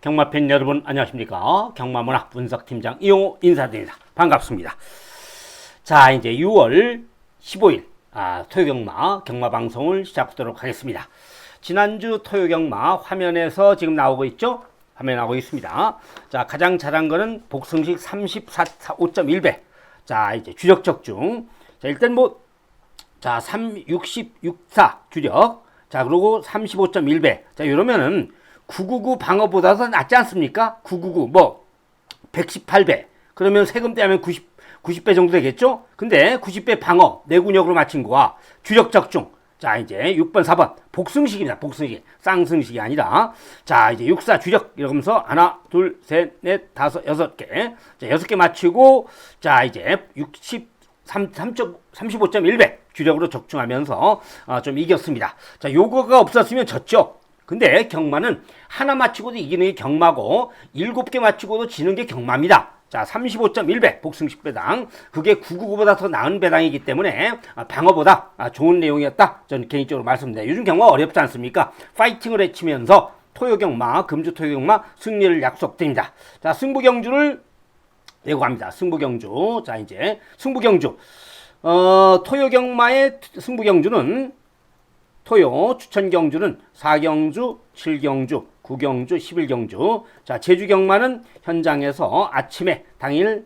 경마팬 여러분 안녕하십니까? 경마문화 분석팀장 이용호 인사드립니다. 반갑습니다. 자 이제 6월 15일 아, 토요경마 경마방송을 시작하도록 하겠습니다. 지난주 토요경마 화면에서 지금 나오고 있죠? 화면에 나오고 있습니다. 자 가장 잘한 거는 복승식 34 5.1배. 자 이제 주력 적중. 자 일단 뭐 자, 3, 60, 64 주력. 자, 그리고 35.1배. 자, 이러면은 999 방어보다 더 낫지 않습니까? 999, 뭐, 118배. 그러면 세금 떼면 90, 90배 정도 되겠죠? 근데 90배 방어, 내군역으로 맞힌 거와 주력 적중. 자, 이제 6번, 4번. 복승식입니다. 복승식. 쌍승식이 아니라. 자, 이제 64 주력. 이러면서 하나, 둘, 셋, 넷, 다섯, 여섯 개. 자, 여섯 개 맞히고, 자, 이제 60, 3, 35.1배 주력으로 적중하면서 어, 좀 이겼습니다. 자, 요거가 없었으면 졌죠. 근데 경마는 하나 맞히고도 이기는 게 경마고 일곱 개 맞히고도 지는 게 경마입니다. 자, 35.1배 복승식 배당. 그게 999보다 더 나은 배당이기 때문에 아, 방어보다 아, 좋은 내용이었다. 저는 개인적으로 말씀드립니다. 요즘 경마 어렵지 않습니까? 파이팅을 외치면서 토요경마, 금주 토요경마 승리를 약속드립니다. 자, 승부 경주를 내고 갑니다. 승부경주. 자, 이제 승부경주. 어, 토요경마의 승부경주는 토요 추천 경주는 4경주, 7경주, 9경주, 11경주. 자, 제주 경마는 현장에서 아침에 당일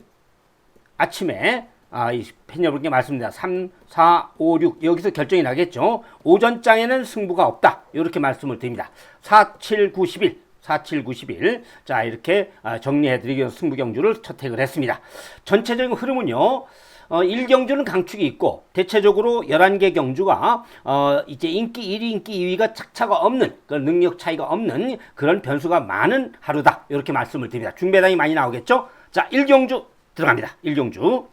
아침에 아, 이 팬 여러분께 말씀드립니다. 3, 4, 5, 6 여기서 결정이 나겠죠. 오전장에는 승부가 없다. 이렇게 말씀을 드립니다. 4, 7, 9, 11 47, 91. 자, 이렇게 아, 정리해드리기 위해서 승부경주를 채택을 했습니다. 전체적인 흐름은요, 어, 1경주는 강축이 있고, 대체적으로 11개 경주가, 어, 이제 인기 1위, 인기 2위가 착차가 없는, 그 능력 차이가 없는 그런 변수가 많은 하루다. 이렇게 말씀을 드립니다. 중배당이 많이 나오겠죠? 자, 1경주 들어갑니다. 1경주.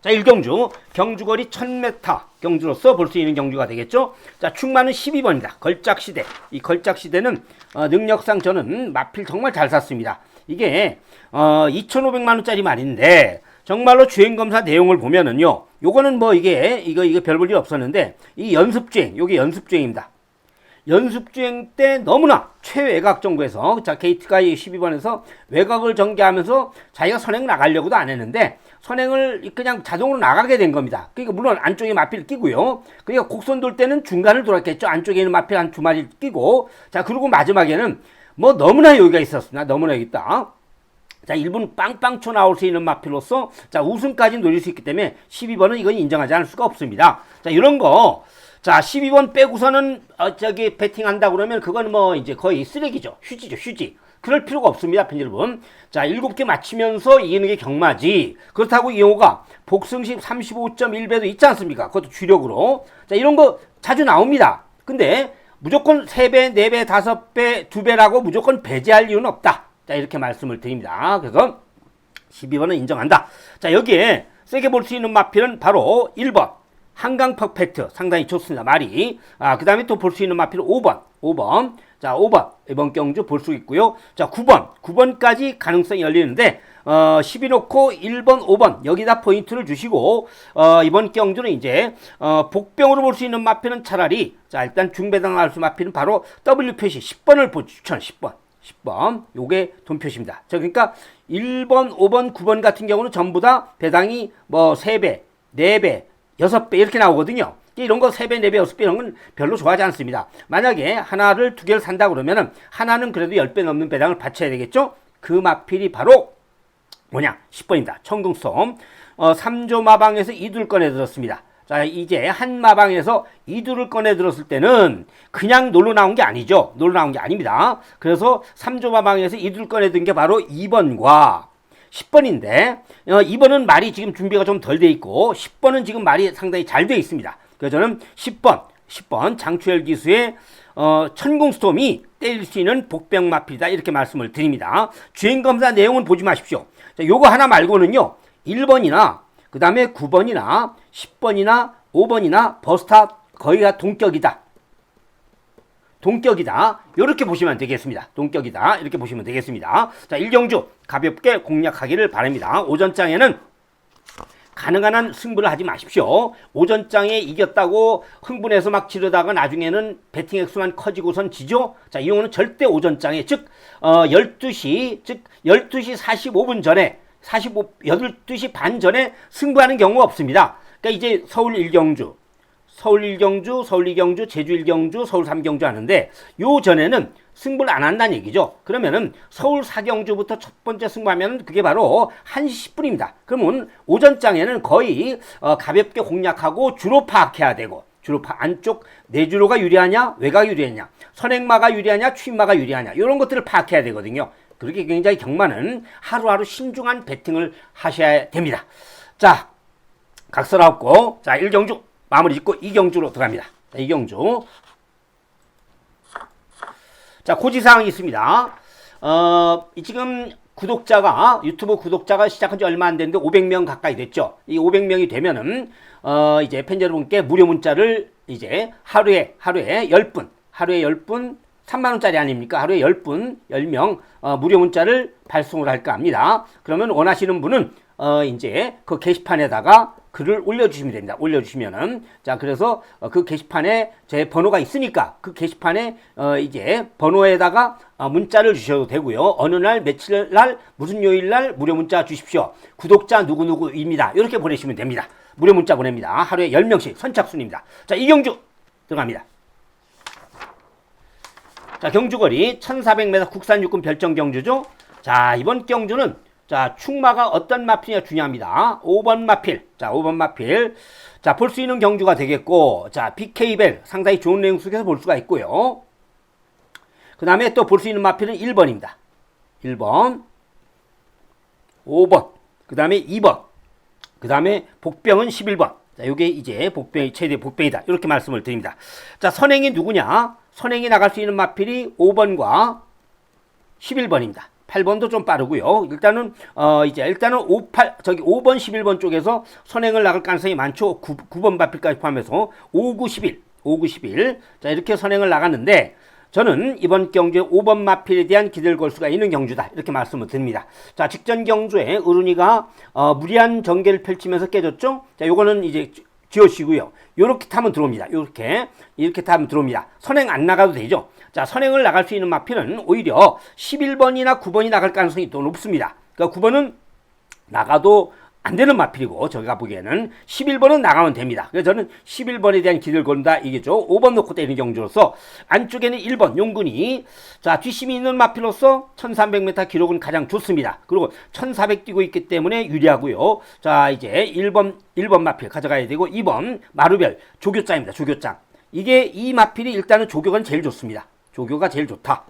자, 1경주. 경주거리 1000m 경주로서 볼 수 있는 경주가 되겠죠. 자, 충만은 12번입니다. 걸작시대. 이 걸작시대는 어, 능력상 저는 마필 정말 잘 샀습니다. 이게 어, 2,500만원짜리 말인데 정말로 주행 검사 내용을 보면은요. 요거는 뭐 이게 이거 이거 별 볼 일 없었는데 이 연습 주행 요게 연습 주행입니다. 연습 주행 때 너무나 최외곽 정도에서 자 게이트가 12번에서 외곽을 전개하면서 자기가 선행 나가려고도 안 했는데 선행을 그냥 자동으로 나가게 된 겁니다. 그러니까 물론 안쪽에 마필 끼고요. 그러니까 곡선 돌 때는 중간을 돌았겠죠. 안쪽에 있는 마필 한 두 마리 끼고 자 그리고 마지막에는 뭐 너무나 여기가 있었습니다. 너무나 여기 있다. 자, 1분 빵빵 쳐 나올 수 있는 마필로서 자, 우승까지 노릴 수 있기 때문에 12번은 이건 인정하지 않을 수가 없습니다. 자, 이런 거 자, 12번 빼고서는 어, 저기 배팅한다 그러면 그건 뭐 이제 거의 쓰레기죠. 휴지죠, 휴지. 그럴 필요가 없습니다, 팬 여러분. 자, 7개 맞히면서 이기는 게 경마지. 그렇다고 이용호가 복승식 35.1배도 있지 않습니까? 그것도 주력으로. 자, 이런 거 자주 나옵니다. 근데 무조건 3배, 4배, 5배, 2배라고 무조건 배제할 이유는 없다. 자, 이렇게 말씀을 드립니다. 그래서 12번은 인정한다. 자, 여기에 세게 볼 수 있는 마필은 바로 1번. 한강 퍼펙트. 상당히 좋습니다. 말이. 아, 그 다음에 또 볼 수 있는 마필은 5번. 5번. 자, 5번. 이번 경주 볼 수 있고요. 자, 9번. 9번까지 가능성이 열리는데, 어, 12 놓고 1번, 5번. 여기다 포인트를 주시고, 어, 이번 경주는 이제, 어, 복병으로 볼 수 있는 마필은 차라리, 자, 일단 중배당 할수 마필은 바로 W 표시 10번을 보, 추천, 10번. 10번. 요게 돈 표시입니다. 자, 그러니까 1번, 5번, 9번 같은 경우는 전부 다 배당이 뭐 3배, 4배, 6배 이렇게 나오거든요. 이런 거 3배, 4배, 6배 이런 건 별로 좋아하지 않습니다. 만약에 하나를 두 개를 산다 그러면은 하나는 그래도 10배 넘는 배당을 바쳐야 되겠죠? 그 마필이 바로 뭐냐? 10번입니다. 청궁섬. 어, 3조 마방에서 이둘 꺼내 들었습니다. 자, 이제 한 마방에서 이둘을 꺼내 들었을 때는 그냥 놀러 나온 게 아니죠. 놀러 나온 게 아닙니다. 그래서 3조 마방에서 이둘 꺼내 든 게 바로 2번과 10번인데, 어, 2번은 말이 지금 준비가 좀 덜 돼 있고, 10번은 지금 말이 상당히 잘 돼 있습니다. 그래서 저는 10번, 10번 장추열 기수의 어, 천공스톰이 때릴 수 있는 복병 마필이다. 이렇게 말씀을 드립니다. 주행검사 내용은 보지 마십시오. 자, 요거 하나 말고는요, 1번이나, 그 다음에 9번이나, 10번이나, 5번이나 버스타 거의 다 동격이다. 동격이다. 이렇게 보시면 되겠습니다. 동격이다. 이렇게 보시면 되겠습니다. 자, 일경주 가볍게 공략하기를 바랍니다. 오전장에는 가능한 한 승부를 하지 마십시오. 오전장에 이겼다고 흥분해서 막 지르다가 나중에는 배팅 액수만 커지고선 지죠? 자, 이 경우는 절대 오전장에, 즉, 어, 12시, 즉 12시 45분 전에 45, 12시 반 전에 승부하는 경우가 없습니다. 그러니까 이제 서울 일경주, 서울 일경주, 서울 이경주, 제주 일경주, 서울 삼경주 하는데 요 전에는 승부를 안 한다는 얘기죠. 그러면은 서울 사경주부터 첫 번째 승부하면 그게 바로 1시 10분입니다. 그러면 오전장에는 거의 어, 가볍게 공략하고 주로 파악해야 되고 주로 파, 안쪽 내주로가 유리하냐, 외가 유리하냐, 선행마가 유리하냐, 추임마가 유리하냐 이런 것들을 파악해야 되거든요. 그렇게 굉장히 경마는 하루하루 신중한 배팅을 하셔야 됩니다. 자, 각설하고 자 1경주 마무리 짓고 2경주로 들어갑니다. 자, 2경주 자 고지사항이 있습니다. 어, 이 지금 구독자가 유튜브 구독자가 시작한 지 얼마 안 됐는데 500명 가까이 됐죠. 이 500명이 되면은 어, 이제 팬 여러분께 무료 문자를 이제 하루에 하루에 10분 하루에 10분 3만 원짜리 아닙니까? 하루에 10분 10명 어, 무료 문자를 발송을 할까 합니다. 그러면 원하시는 분은 어, 이제 그 게시판에다가 글을 올려주시면 됩니다. 올려주시면은 자 그래서 어, 그 게시판에 제 번호가 있으니까 그 게시판에 어, 이제 번호에다가 어, 문자를 주셔도 되고요. 어느 날 며칠 날 무슨 요일 날 무료 문자 주십시오. 구독자 누구 누구입니다. 이렇게 보내시면 됩니다. 무료 문자 보냅니다. 하루에 10명씩 선착순입니다. 자 이경주 들어갑니다. 자, 경주거리 1400m 국산 육군 별정 경주죠. 자, 이번 경주는 자, 충마가 어떤 마필이냐 중요합니다. 5번 마필. 자, 5번 마필. 자, 볼 수 있는 경주가 되겠고, 자, BK벨 상당히 좋은 내용 속에서 볼 수가 있고요. 그 다음에 또 볼 수 있는 마필은 1번입니다. 1번, 5번, 그 다음에 2번, 그 다음에 복병은 11번. 자, 요게 이제 복병이 최대 복병이다. 이렇게 말씀을 드립니다. 자, 선행이 누구냐? 선행이 나갈 수 있는 마필이 5번과 11번입니다. 8번도 좀 빠르고요. 일단은 어 이제 일단은 5, 8 저기 5번 11번 쪽에서 선행을 나갈 가능성이 많죠. 9, 9번 마필까지 포함해서 5, 9, 11. 5, 9, 11. 자, 이렇게 선행을 나갔는데 저는 이번 경주에 5번 마필에 대한 기대를 걸 수가 있는 경주다. 이렇게 말씀을 드립니다. 자, 직전 경주에 어른이가 어, 무리한 전개를 펼치면서 깨졌죠. 자, 요거는 이제 지워시고요. 요렇게 타면 들어옵니다. 요렇게 이렇게 타면 들어옵니다. 선행 안 나가도 되죠. 자, 선행을 나갈 수 있는 마필은 오히려 11번이나 9번이 나갈 가능성이 더 높습니다. 그러니까 9번은 나가도 안 되는 마필이고 저희가 보기에는 11번은 나가면 됩니다. 그래서 저는 11번에 대한 기대를 건다 이게죠. 5번 놓고 때리는 경주로서 안쪽에는 1번 용군이 자 뒷심이 있는 마필로서 1300m 기록은 가장 좋습니다. 그리고 1400 뛰고 있기 때문에 유리하고요. 자 이제 1번 1번 마필 가져가야 되고 2번 마루별 조교장입니다. 조교장. 이게 이 마필이 일단은 조교가 제일 좋습니다. 조교가 제일 좋다.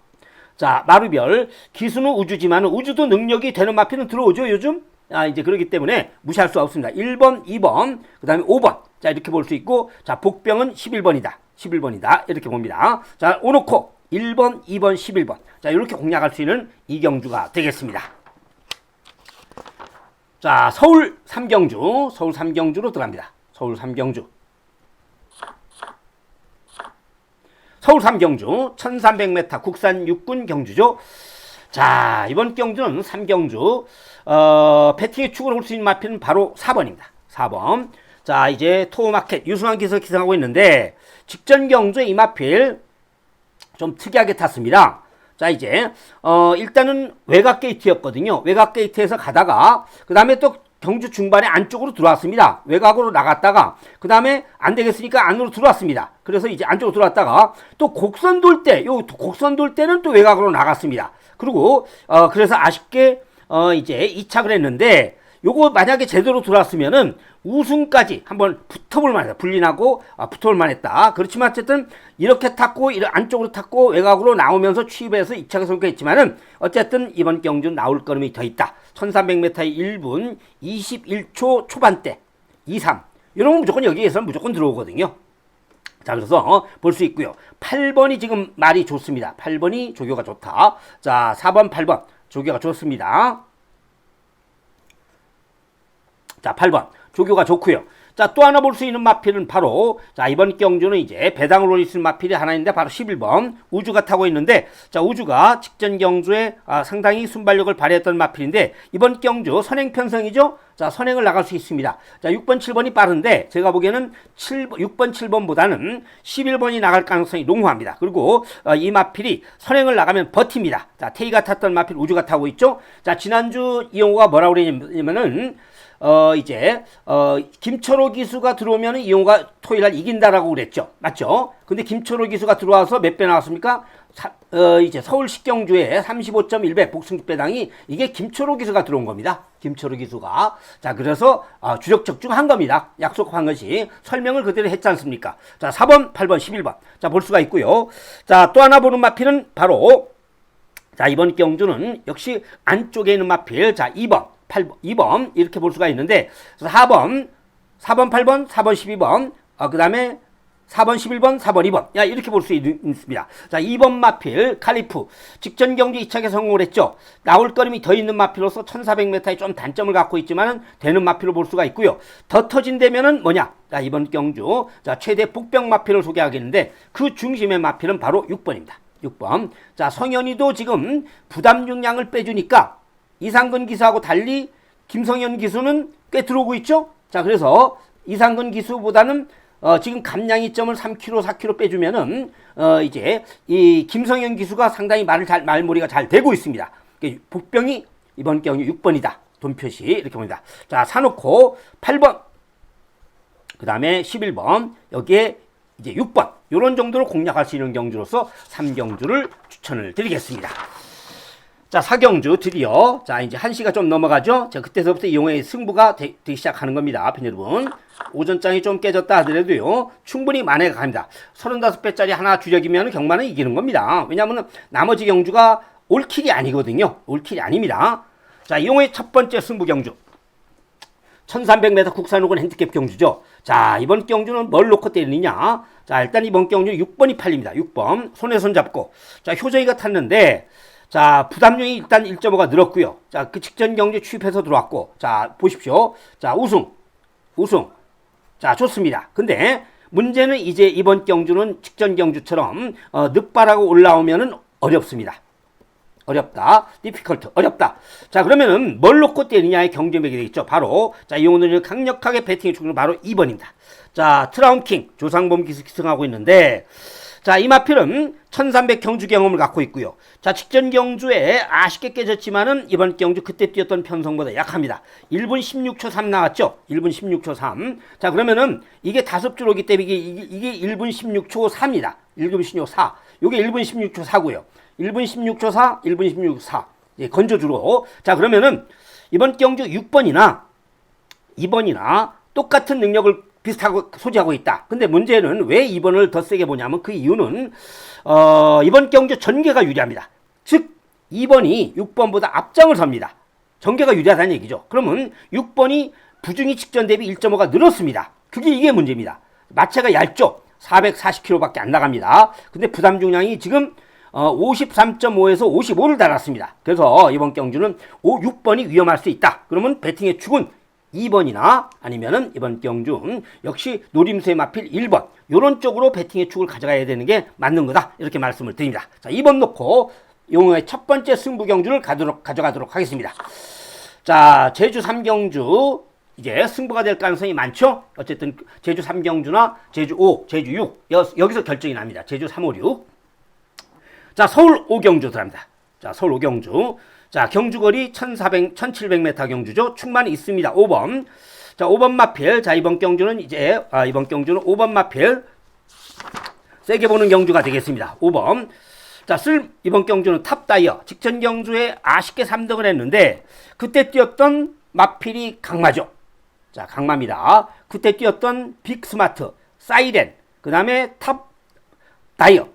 자 마루별 기수는 우주지만 우주도 능력이 되는 마필은 들어오죠 요즘 아, 이제 그렇기 때문에 무시할 수 없습니다. 1번, 2번, 그 다음에 5번. 자, 이렇게 볼 수 있고, 자, 복병은 11번이다. 11번이다. 이렇게 봅니다. 자, 오놓고 1번, 2번, 11번. 자, 이렇게 공략할 수 있는 이경주가 되겠습니다. 자, 서울 삼경주, 서울 삼경주로 들어갑니다. 서울 삼경주. 서울 삼경주, 1300m 국산 육군 경주죠. 자, 이번 경주는 삼경주. 어, 배팅의 축을 올수 있는 마필은 바로 4번입니다. 4번. 자, 이제 토마켓 유승환 기서 기승하고 있는데 직전 경주에 이 마필 좀 특이하게 탔습니다. 자, 이제 어, 일단은 외곽 게이트였거든요. 외곽 게이트에서 가다가 그다음에 또 경주 중반에 안쪽으로 들어왔습니다. 외곽으로 나갔다가 그 다음에 안 되겠으니까 안으로 들어왔습니다. 그래서 이제 안쪽으로 들어왔다가 또 곡선 돌 때, 요 곡선 돌 때는 또 외곽으로 나갔습니다. 그리고 어, 그래서 아쉽게 어 이제 이착을 했는데 요거 만약에 제대로 들어왔으면은 우승까지 한번 붙어볼 만했다. 불린하고 아, 붙어볼 만했다. 그렇지만 어쨌든 이렇게 탔고 이런 안쪽으로 탔고 외곽으로 나오면서 취입해서 이착을 성공했지만은 어쨌든 이번 경주는 나올 걸음이 더 있다. 1300m의 1분 21초 초반대 23 이런 건 무조건 여기에서 무조건 들어오거든요. 자, 그래서 어, 볼 수 있고요. 8번이 지금 말이 좋습니다. 8번이 조교가 좋다. 자, 4번, 8번 조교가 좋습니다. 자, 8번. 조교가 좋고요. 자, 또 하나 볼 수 있는 마필은 바로, 자, 이번 경주는 이제 수 있는 마필이 하나 있는데 바로 11번 우주가 타고 있는데, 자, 우주가 직전 경주에 아, 상당히 순발력을 발휘했던 마필인데, 이번 경주 선행 편성이죠? 자, 선행을 나갈 수 있습니다. 자, 6번, 7번이 빠른데, 제가 보기에는 7, 6번, 7번보다는 11번이 나갈 가능성이 농후합니다. 그리고 어, 이 마필이 선행을 나가면 버팁니다. 자, 테이가 탔던 마필 우주가 타고 있죠? 자, 지난주 이용호가 뭐라고 그랬냐면은, 어, 이제, 어, 김철호 기수가 들어오면 이용호가 토요일 날 이긴다라고 그랬죠. 맞죠? 근데 김철호 기수가 들어와서 몇 배 나왔습니까? 사, 어, 이제 서울 식경주에 35.1배 복승 배당이 이게 김철호 기수가 들어온 겁니다. 김철호 기수가. 자, 그래서 아, 주력 적중한 겁니다. 약속한 것이 설명을 그대로 했지 않습니까? 자, 4번, 8번, 11번. 자, 볼 수가 있고요. 자, 또 하나 보는 마피는 바로 자, 이번 경주는 역시 안쪽에 있는 마필. 자, 2번, 8번, 2번 이렇게 볼 수가 있는데 4번, 4번, 8번, 4번, 12번. 어, 그 다음에 4번, 11번, 4번, 2번. 야, 이렇게 볼 수 있습니다. 자, 2번 마필, 칼리프. 직전 경주 2차에 성공을 했죠. 나올 거림이 더 있는 마필로서 1400m에 좀 단점을 갖고 있지만은 되는 마필로 볼 수가 있고요. 더 터진다면은 뭐냐? 자, 이번 경주. 자, 최대 북병 마필을 소개하겠는데 그 중심의 마필은 바로 6번입니다. 6번. 자, 성현이도 지금 부담 중량을 빼주니까 이상근 기수하고 달리 김성현 기수는 꽤 들어오고 있죠? 자, 그래서 이상근 기수보다는 어, 지금 감량이 점을 3kg, 4kg 빼주면은, 어, 이제, 이 김성현 기수가 상당히 말을 잘, 말머리가 잘 되고 있습니다. 복병이 이번 경우 6번이다. 돈 표시, 이렇게 봅니다. 자, 사놓고 8번, 그 다음에 11번, 여기에 이제 6번, 요런 정도로 공략할 수 있는 경주로서 3경주를 추천을 드리겠습니다. 자, 사경주 드디어 자, 이제 1시가 좀 넘어가죠. 자, 그때서부터 이용의 승부가 되, 기 시작하는 겁니다. 편 여러분. 오전장이 좀 깨졌다 하더라도요. 충분히 만회가 갑니다. 35배짜리 하나 주력이면 경마는 이기는 겁니다. 왜냐하면 나머지 경주가 올킬이 아니거든요. 올킬이 아닙니다. 자, 이용의 첫 번째 승부 경주. 1300m 국산호군 핸디캡 경주죠. 자, 이번 경주는 뭘 놓고 때리느냐? 자, 일단 이번 경주 6번이 팔립니다. 6번. 손에 손 잡고. 자, 효정이가 탔는데 자, 부담률이 일단 1.5가 늘었고요. 자, 그 직전 경제 취입해서 들어왔고. 자, 보십시오. 자, 우승. 우승. 자, 좋습니다. 근데 문제는 이제 이번 경주는 직전 경주처럼 어, 늑발하고 올라오면은 어렵습니다. 어렵다. 디피컬트. 어렵다. 자, 그러면은 뭘 놓고 때리냐의 경쟁맥이 되겠죠. 바로 자, 이 오늘은 강력하게 배팅해 주는 바로 2번입니다. 자, 트라운킹 조상범 기승하고 있는데 자, 이 마필은 1300 경주 경험을 갖고 있고요. 자, 직전 경주에 아쉽게 깨졌지만은 이번 경주 그때 뛰었던 편성보다 약합니다. 1분 16초 3 나왔죠? 1분 16초 3. 자, 그러면은 이게 다섯 주로기 때문에 이게, 이게 1분 16초 4입니다. 1분 16초 4. 요게 1분 16초 4고요. 1분 16초 4, 1분 16초 4. 예, 건조주로. 자, 그러면은 이번 경주 6번이나 2번이나 똑같은 능력을 비슷하고 소지하고 있다. 근데 문제는 왜 2번을 더 세게 보냐면 그 이유는 어, 이번 경주 전개가 유리합니다. 즉 2번이 6번보다 앞장을 섭니다. 전개가 유리하다는 얘기죠. 그러면 6번이 부중이 직전 대비 1.5가 늘었습니다. 그게 이게 문제입니다. 마체가 얇죠. 440kg밖에 안 나갑니다. 근데 부담 중량이 지금 어, 53.5에서 55를 달았습니다. 그래서 이번 경주는 5, 6번이 위험할 수 있다. 그러면 배팅의 축은 2번이나 아니면은 이번 경주 음, 역시 노림수의 마필 1번 요런 쪽으로 배팅의 축을 가져가야 되는 게 맞는 거다 이렇게 말씀을 드립니다. 자 2번 놓고 용어의 첫 번째 승부 경주를 가도록, 가져가도록 하겠습니다. 자 제주 3경주 이제 승부가 될 가능성이 많죠. 어쨌든 제주 3경주나 제주 5, 제주 6 여, 여기서 결정이 납니다. 제주 3, 5, 6. 자 서울 5경주 들어갑니다. 자 서울 5경주 자, 경주거리 1400, 1700m 경주죠. 충만이 있습니다. 5번. 자, 5번 마필. 자, 이번 경주는 이제, 아, 이번 경주는 5번 마필. 세게 보는 경주가 되겠습니다. 5번. 자, 쓸, 이번 경주는 탑다이어. 직전 경주에 아쉽게 3등을 했는데, 그때 뛰었던 마필이 강마죠. 자, 강마입니다. 그때 뛰었던 빅스마트, 사이렌, 그 다음에 탑 다이어.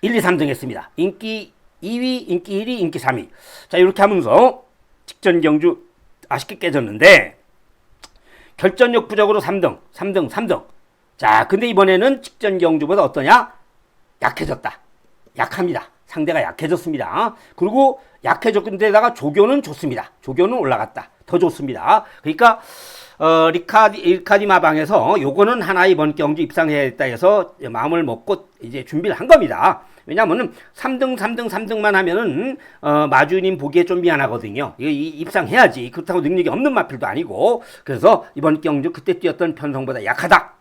1, 2, 3등 했습니다. 인기 2위, 인기 1위, 인기 3위. 자, 이렇게 하면서 직전 경주 아쉽게 깨졌는데 결전력 부족으로 3등, 3등, 3등. 자, 근데 이번에는 직전 경주보다 어떠냐? 약해졌다. 약합니다. 상대가 약해졌습니다. 그리고 약해졌는데다가 조교는 좋습니다. 조교는 올라갔다. 더 좋습니다. 그러니까 어, 리카디, 리카디마 방에서 요거는 하나 이번 경주 입상해야겠다 해서 마음을 먹고 이제 준비를 한 겁니다. 왜냐면은 3등, 3등, 3등만 하면은, 어, 마주님 보기에 좀 미안하거든요. 이, 이 입상해야지. 그렇다고 능력이 없는 마필도 아니고. 그래서 이번 경주 그때 뛰었던 편성보다 약하다.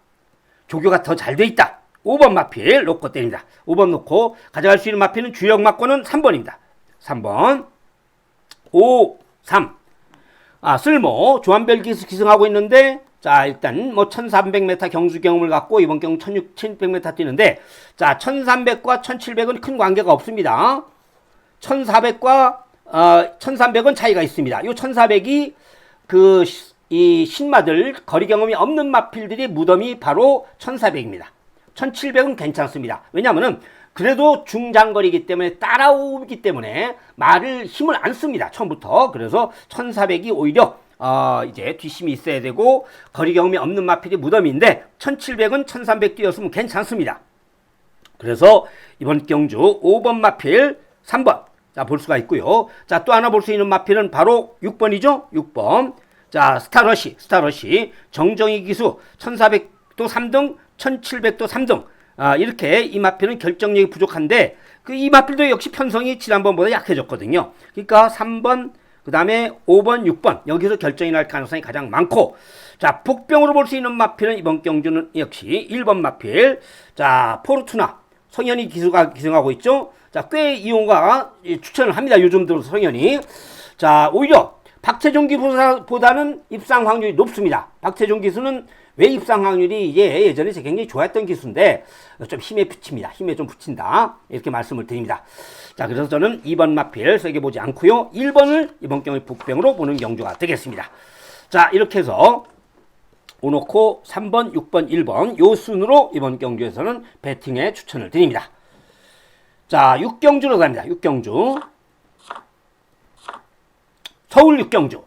조교가 더 잘 돼 있다. 5번 마필 놓고 때립니다. 5번 놓고 가져갈 수 있는 마필은 주력 맞고는 3번입니다. 3번. 5, 3. 아, 쓸모, 조한별 기승하고 있는데, 자, 일단 뭐 1300m 경주 경험을 갖고 이번 경우 1600m 뛰는데, 자, 1300과 1700은 큰 관계가 없습니다. 1400과 어, 1300은 차이가 있습니다. 요 1400이 그, 이 신마들, 거리 경험이 없는 마필들이 무덤이 바로 1400입니다. 1700은 괜찮습니다. 왜냐면은 그래도 중장거리이기 때문에 따라오기 때문에 말을 힘을 안 씁니다. 처음부터. 그래서 1400이 오히려 어, 이제 뒷심이 있어야 되고 거리 경험이 없는 마필이 무덤인데 1700은 1300 뛰었으면 괜찮습니다. 그래서 이번 경주 5번 마필 3번 자 볼 수가 있고요. 자 또 하나 볼 수 있는 마필은 바로 6번이죠. 6번 자 스타러시 스타러시 정정희 기수 1400도 3등 1700도 3등 아, 이렇게 이 마필은 결정력이 부족한데 그 이 마필도 역시 편성이 지난번보다 약해졌거든요. 그러니까 3번 그 다음에 5번, 6번 여기서 결정이 날 가능성이 가장 많고 자 복병으로 볼 수 있는 마필은 이번 경주는 역시 1번 마필 자 포르투나 성현이 기수가 기승하고 있죠. 자꽤 이용가 추천을 합니다. 요즘 들어 성현이 자 오히려 박태종 기수보다는 입상 확률이 높습니다. 박태종 기수는 왜 입상 확률이 이게 예전에 제 굉장히 좋아했던 기수인데 좀 힘에 붙입니다. 힘에 좀 붙인다. 이렇게 말씀을 드립니다. 자, 그래서 저는 2번 마필 세게 보지 않고요. 1번을 이번 경기 북병으로 보는 경주가 되겠습니다. 자, 이렇게 해서 오놓고 3번, 6번, 1번 요 순으로 이번 경주에서는 배팅에 추천을 드립니다. 자, 6경주로 갑니다. 6경주. 서울 6경주.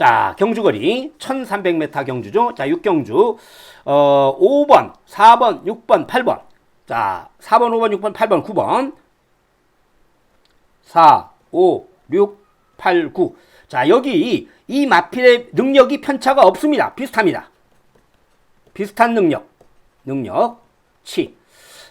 자, 경주거리 1300m 경주죠. 자, 6경주. 어, 5번, 4번, 6번, 8번. 자, 4번, 5번, 6번, 8번, 9번. 4, 5, 6, 8, 9. 자, 여기 이 마필의 능력이 편차가 없습니다. 비슷합니다. 비슷한 능력. 능력. 치.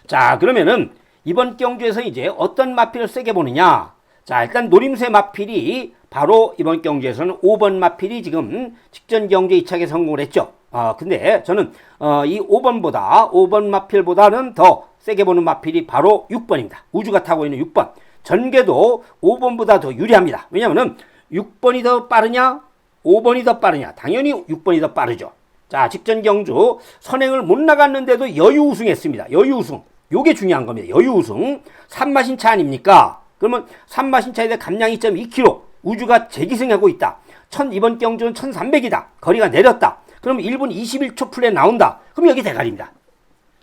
자, 그러면은 이번 경주에서 이제 어떤 마필을 세게 보느냐? 자, 일단 노림새 마필이 바로 이번 경주에서는 5번 마필이 지금 직전 경주 2차에 성공을 했죠. 어, 근데 저는 어, 이 5번보다 5번 마필보다는 더 세게 보는 마필이 바로 6번입니다. 우주가 타고 있는 6번. 전개도 5번보다 더 유리합니다. 왜냐면은 6번이 더 빠르냐? 5번이 더 빠르냐? 당연히 6번이 더 빠르죠. 자, 직전 경주 선행을 못 나갔는데도 여유 우승했습니다. 여유 우승. 요게 중요한 겁니다. 여유 우승. 산마신 차 아닙니까? 그러면 산마신 차에 대해 감량 2.2km. 우주가 재기승하고 있다. 천, 이번 경주는 1300이다. 거리가 내렸다. 그럼 1분 21초 플레이 나온다. 그럼 여기 대가리입니다.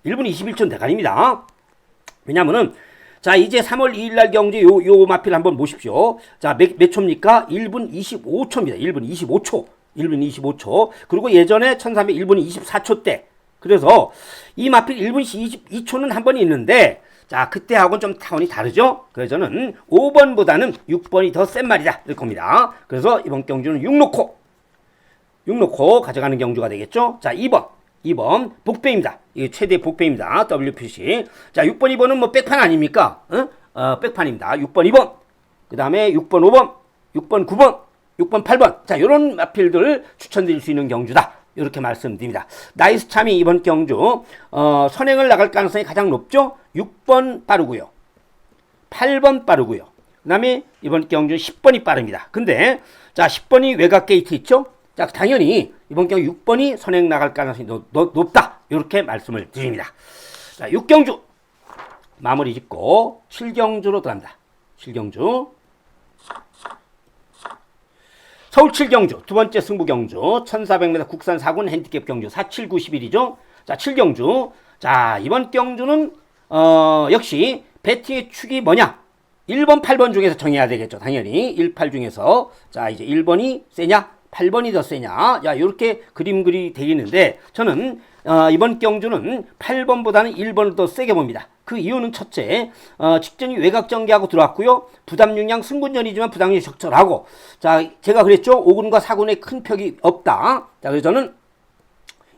1분 21초 대가리입니다. 왜냐면은 자, 이제 3월 2일 날 경주 요, 요 마필 한번 보십시오. 자, 몇, 몇 초입니까? 1분 25초입니다. 1분 25초. 1분 25초. 그리고 예전에 1300 1분 24초 때. 그래서 이 마필 1분 22초는 한 번 있는데 자, 그때하고는 좀 타원이 다르죠? 그래서 저는 5번보다는 6번이 더 센 말이다. 이럴 겁니다. 그래서 이번 경주는 6 놓고, 6 놓고 가져가는 경주가 되겠죠? 자, 2번. 2번 복배입니다. 이게 최대 복배입니다. WPC. 자, 6번, 2번은 뭐 백판 아닙니까? 어? 어, 백판입니다. 6번, 2번. 그 다음에 6번, 5번, 6번, 9번, 6번, 8번. 자, 요런 마필들을 추천드릴 수 있는 경주다. 이렇게 말씀드립니다. 나이스 참이 이번 경주 어, 선행을 나갈 가능성이 가장 높죠. 6번 빠르고요. 8번 빠르고요. 그 다음에 이번 경주 10번이 빠릅니다. 근데 자 10번이 외곽 게이트 있죠. 자 당연히 이번 경주 6번이 선행 나갈 가능성이 높, 높, 다 이렇게 말씀을 드립니다. 자 6경주 마무리 짓고 7경주로 들어갑니다. 7경주 서울 7경주 두 번째 승부 경주 1400m 국산 4군 핸디캡 경주 4791이죠. 자 7경주 자 이번 경주는 어 역시 배팅의 축이 뭐냐 1번 8번 중에서 정해야 되겠죠. 당연히 1, 8 중에서 자 이제 1번이 세냐 8번이 더 세냐 야 이렇게 그림 그리 되겠는데 저는 어, 이번 경주는 8번보다는 1번을 더 세게 봅니다. 그 이유는 첫째, 어, 직전이 외곽 전개하고 들어왔고요. 부담 용량 승분전이지만 부담이 적절하고, 자, 제가 그랬죠. 5군과 4군에 큰 벽이 없다. 자, 그래서 저는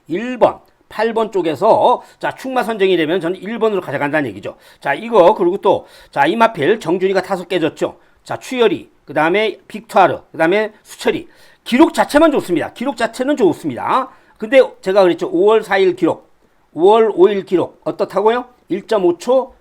1번, 8번 쪽에서 자 충마 선정이 되면 저는 1번으로 가져간다는 얘기죠. 자 이거 그리고 또자 이마필 정준이가 다섯 깨졌죠. 자 추열이 그 다음에 빅투아르 그 다음에 수철이 기록 자체만 좋습니다. 기록 자체는 좋습니다. 근데 제가 그랬죠. 5월 4일 기록 5월 5일 기록 어떻다고요? 1.5초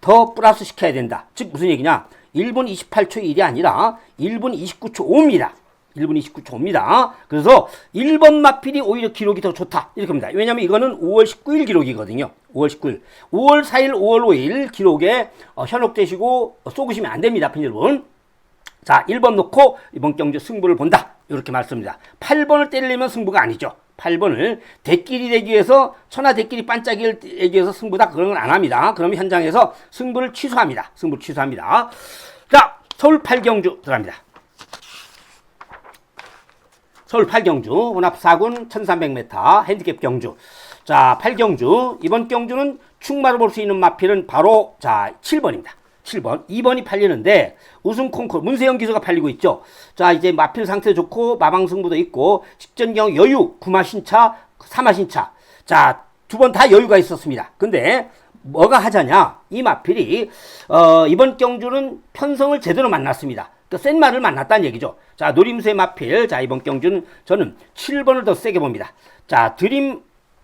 더 플러스 시켜야 된다. 즉 무슨 얘기냐? 1분 28초 1이 아니라 1분 29초 5입니다. 1분 29초 5입니다. 그래서 1번 마필이 오히려 기록이 더 좋다. 이렇게 합니다. 왜냐하면 이거는 5월 19일 기록이거든요. 5월 19일. 5월 4일, 5월 5일 기록에 어, 현혹되시고 쏘으시면 안 됩니다. 팬 여러분. 자, 1번 놓고 이번 경주 승부를 본다. 이렇게 말씀입니다. 8번을 때리려면 승부가 아니죠. 8번을 대끼리 되기 위해서 천하 대끼리 반짝이를 내기 위해서 승부다 그런 건 안 합니다. 그러면 현장에서 승부를 취소합니다. 승부를 취소합니다. 자, 서울 8경주 들어갑니다. 서울 8경주 혼합 4군 1300m 핸디캡 경주. 자, 8경주 이번 경주는 충마로 볼 수 있는 마필은 바로 자, 7번입니다. 7번. 2번이 팔리는데 우승 콩쿠르 문세영 기수가 팔리고 있죠. 자, 이제 마필 상태 좋고 마방 승부도 있고 직전경 여유 구마 신차, 사마 신차. 자, 두 번 다 여유가 있었습니다. 근데 뭐가 하자냐? 이 마필이 어, 이번 경주는 편성을 제대로 만났습니다. 그센 말을 만났다는 얘기죠. 자, 노림수의 마필. 자, 이번 경주는 저는 7번을 더 세게 봅니다. 자, 드림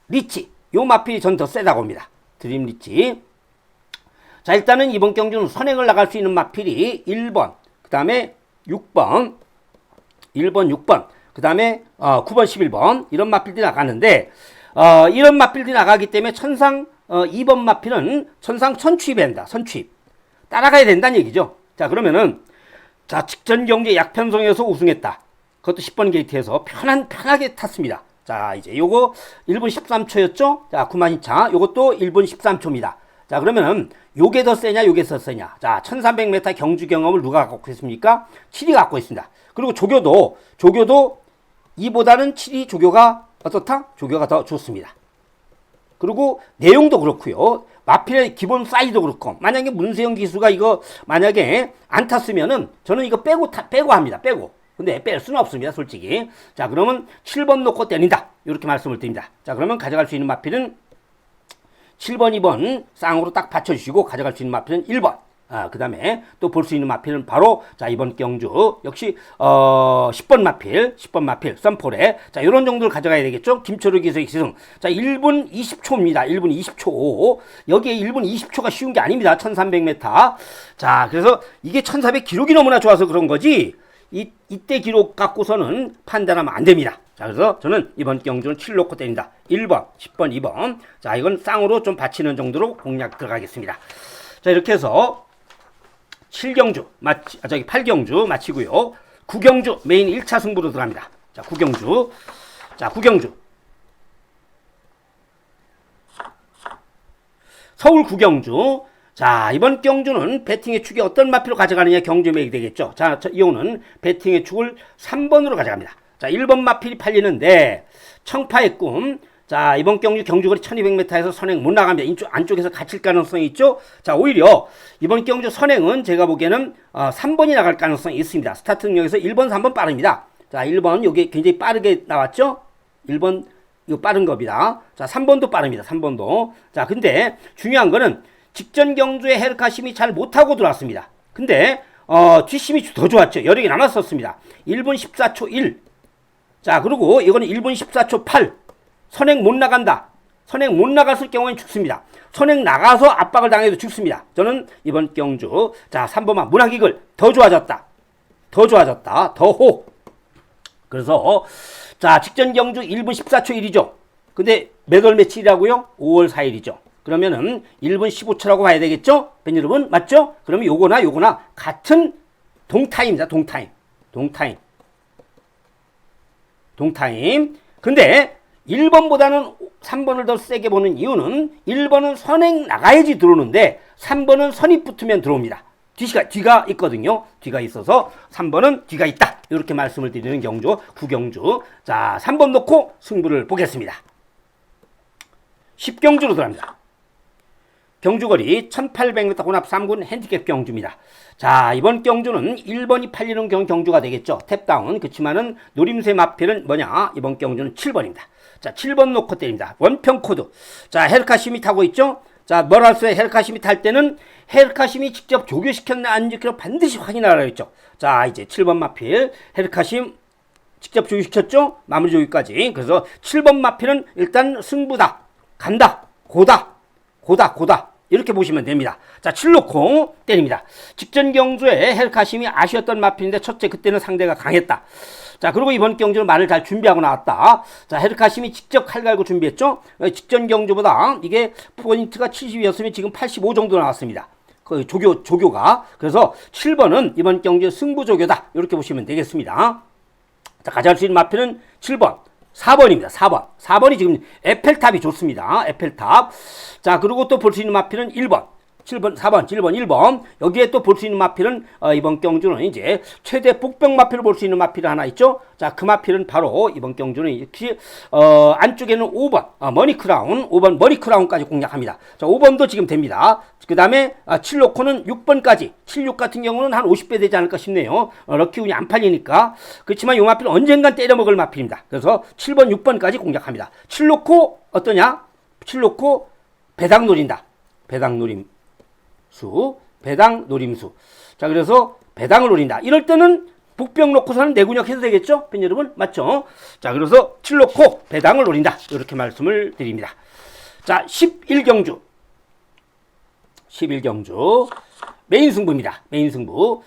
리치. 요 마필이 전 더 세다고 봅니다. 드림 리치. 자, 일단은 이번 경주는 선행을 나갈 수 있는 마필이 1번, 그 다음에 6번, 1번, 6번, 그 다음에 어, 9번, 11번 이런 마필들이 나가는데 어, 이런 마필들이 나가기 때문에 천상 어, 2번 마필은 천상 선취입이 된다. 선취입. 따라가야 된다는 얘기죠. 자, 그러면은 자, 직전 경제 약편성에서 우승했다. 그것도 10번 게이트에서 편한, 편하게 탔습니다. 자, 이제 요거 1분 13초였죠? 자, 9만이차. 요것도 1분 13초입니다. 자, 그러면은 요게 더 세냐, 요게 더 세냐. 자, 1300m 경주 경험을 누가 갖고 있습니까? 7이 갖고 있습니다. 그리고 조교도, 조교도 이보다는 7이 조교가 어떻다? 조교가 더 좋습니다. 그리고 내용도 그렇고요. 마필의 기본 사이즈도 그렇고 만약에 문세영 기수가 이거 만약에 안 탔으면은 저는 이거 빼고 타, 빼고 합니다. 빼고. 근데 뺄 수는 없습니다. 솔직히. 자, 그러면 7번 놓고 때린다. 이렇게 말씀을 드립니다. 자, 그러면 가져갈 수 있는 마필은 7번, 2번 쌍으로 딱 받쳐주시고 가져갈 수 있는 마필은 1번. 아, 그 다음에 또 볼 수 있는 마필은 바로 자 이번 경주. 역시 어 10번 마필 10번 마필 썬폴에. 자 이런 정도를 가져가야 되겠죠? 김철우 기수의 기승. 자 1분 20초입니다. 1분 20초. 여기에 1분 20초가 쉬운 게 아닙니다. 1300m 자 그래서 이게 1400 기록이 너무나 좋아서 그런 거지 이, 이때 기록 갖고서는 판단하면 안 됩니다 자 그래서 저는 이번 경주는 7 놓고 때린다 1번 10번 2번 자 이건 쌍으로 좀 받치는 정도로 공략 들어가겠습니다 자 이렇게 해서 7경주, 마치, 아, 저기 8경주 마치고요. 9경주 메인 1차 승부로 들어갑니다. 자, 9경주. 자, 9경주. 서울 9경주. 자, 이번 경주는 배팅의 축이 어떤 마피로 가져가느냐 경주 매이 되겠죠. 자, 저, 이호는 배팅의 축을 3번으로 가져갑니다. 자, 1번 마필이 팔리는데 청파의 꿈, 자, 이번 경주 경주거리 1200m에서 선행 못 나갑니다. 인쪽, 안쪽에서 갇힐 가능성이 있죠? 자, 오히려 이번 경주 선행은 제가 보기에는 어, 3번이 나갈 가능성이 있습니다. 스타트 능력에서 1번, 3번 빠릅니다. 자, 1번, 여기 굉장히 빠르게 나왔죠? 1번, 이거 빠른 겁니다. 자, 3번도 빠릅니다. 3번도. 자, 근데 중요한 거는 직전 경주에 헤르카심이 잘 못하고 들어왔습니다. 근데, 어, 뒷심이 더 좋았죠. 여력이 남았었습니다. 1분 14초 1. 자, 그리고 이거는 1분 14초 8. 선행 못 나간다. 선행 못 나갔을 경우엔 죽습니다. 선행 나가서 압박을 당해도 죽습니다. 저는 이번 경주 자 3번만 문학익을 더 좋아졌다. 더 좋아졌다. 더 호. 그래서 자 직전 경주 1분 14초 1이죠. 근데 몇월 며칠이라고요? 5월 4일이죠. 그러면은 1분 15초라고 봐야 되겠죠? 팬 여러분 맞죠? 그러면 요거나 요거나 같은 동타임입니다. 동타임. 동타임. 동타임. 근데 1번보다는 3번을 더 세게 보는 이유는 1번은 선행 나가야지 들어오는데 3번은 선이 붙으면 들어옵니다. 뒤가, 뒤가 있거든요. 뒤가 있어서 3번은 뒤가 있다. 이렇게 말씀을 드리는 경주, 구경주. 자, 3번 놓고 승부를 보겠습니다. 10경주로 들어갑니다. 경주거리 1800m 혼합 3군 핸디캡 경주입니다. 자, 이번 경주는 1번이 팔리는 경, 경주가 되겠죠. 탭다운. 그렇지만은 노림새 마필은 뭐냐? 이번 경주는 7번입니다. 자, 7번 놓고 때립니다. 원평 코드. 자, 헬카심이 타고 있죠? 자, 머라스의 헬카심이 탈 때는 헬카심이 직접 조교시켰나 안 지켰나 반드시 확인하라 했죠. 자, 이제 7번 마필 헬카심 직접 조교시켰죠? 마무리 조교까지. 그래서 7번 마필은 일단 승부다. 간다. 고다. 고다. 고다. 이렇게 보시면 됩니다. 자, 7놓고 때립니다. 직전 경주에 헬카심이 아쉬웠던 마필인데 첫째 그때는 상대가 강했다. 자, 그리고 이번 경주는 말을 잘 준비하고 나왔다. 자, 헬카심이 직접 칼 갈고 준비했죠? 어, 직전 경주보다 이게 포인트가 70이었으면 지금 85 정도 나왔습니다. 그 조교, 조교가. 그래서 7번은 이번 경주 승부 조교다. 이렇게 보시면 되겠습니다. 자, 가져갈 수 있는 마필은 7번. 4번입니다. 4번. 4번이 지금 에펠탑이 좋습니다. 에펠탑. 자, 그리고 또 볼 수 있는 마필은 1번. 7번, 4번, 7번, 1번. 여기에 또 볼 수 있는 마필은 어, 이번 경주는 이제 최대 복병 마필을 볼 수 있는 마필 하나 있죠. 자, 그 마필은 바로 이번 경주는 역시 어, 안쪽에는 5번 어, 머니 크라운, 5번 머니 크라운까지 공략합니다. 자, 5번도 지금 됩니다. 그 다음에 아, 7놓고는 6번까지 76 같은 경우는 한 50배 되지 않을까 싶네요. 어, 럭키운이 안 팔리니까. 그렇지만 이 마필은 언젠간 때려먹을 마필입니다. 그래서 7번, 6번까지 공략합니다. 7놓고 어떠냐? 7놓고 배당 노린다. 배당 노림. 수, 배당 노림수. 자, 그래서 배당을 노린다. 이럴 때는 복병 놓고서는 내군역 해도 되겠죠? 팬 여러분? 맞죠? 자, 그래서 7 놓고 배당을 노린다. 이렇게 말씀을 드립니다. 자, 11경주. 11경주. 메인 승부입니다. 메인 승부.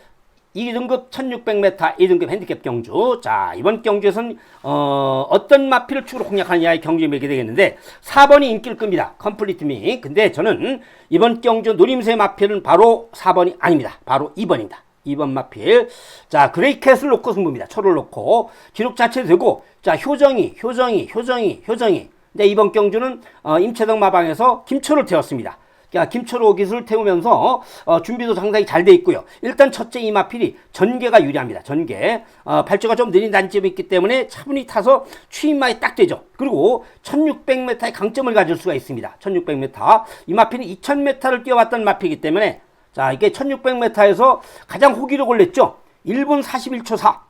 2등급 1600m 2등급 핸디캡 경주. 자, 이번 경주에서는 어, 어떤 마필을 축으로 공략하느냐의 경주에 매게 되겠는데 4번이 인기를 끕니다. 컴플리트 미. 근데 저는 이번 경주 노림새 마필은 바로 4번이 아닙니다. 바로 2번입니다. 2번 마필. 자, 그레이캣을 놓고 승부입니다. 초를 놓고 기록 자체도 되고 자, 효정이, 효정이, 효정이, 효정이. 근데 이번 경주는 어, 임채덕 마방에서 김초를 태웠습니다. 자, 김초로 기술을 태우면서 어, 준비도 상당히 잘 돼 있고요. 일단 첫째 이마필이 전개가 유리합니다. 전개. 어, 발주가 좀 느린 단점이 있기 때문에 차분히 타서 추임마에 딱 되죠. 그리고 1600m의 강점을 가질 수가 있습니다. 1600m. 이마필은 2000m를 뛰어왔던 마필이기 때문에 자, 이게 1600m에서 가장 호기록을 냈죠. 1분 41초 4.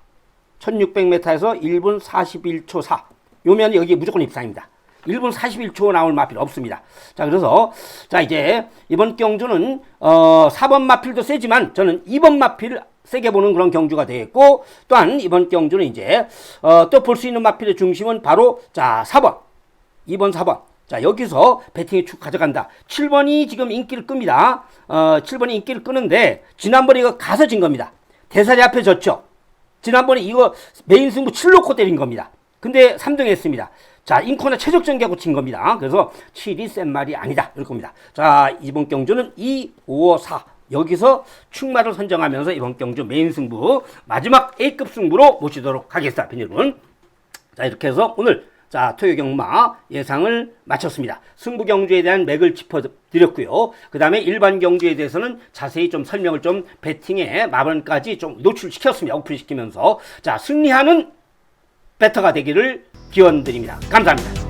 1600m에서 1분 41초 4. 요면 여기 무조건 입상입니다. 1분 41초 나올 마필 없습니다. 자, 그래서 자, 이제 이번 경주는 어 4번 마필도 세지만 저는 2번 마필 세게 보는 그런 경주가 되겠고 또한 이번 경주는 이제 어 또 볼 수 있는 마필의 중심은 바로 자, 4번. 2번, 4번. 자, 여기서 배팅이 축 가져간다. 7번이 지금 인기를 끕니다. 어, 7번이 인기를 끄는데, 지난번에 이거 가서 진 겁니다. 대사리 앞에 졌죠. 지난번에 이거 메인 승부 7놓고 때린 겁니다. 근데 3등 했습니다. 자, 인코너 최적 전개하고 친 겁니다. 그래서 7이 센 말이 아니다. 이럴 겁니다. 자, 이번 경주는 2, 5, 4. 여기서 축마를 선정하면서 이번 경주 메인 승부, 마지막 A급 승부로 모시도록 하겠습니다. 여러분. 자, 이렇게 해서 오늘 자, 토요 경마 예상을 마쳤습니다. 승부 경주에 대한 맥을 짚어 드렸고요. 그 다음에 일반 경주에 대해서는 자세히 좀 설명을 좀 배팅의 마번까지 좀 노출시켰습니다. 오픈시키면서. 자, 승리하는 배터가 되기를 기원 드립니다. 감사합니다.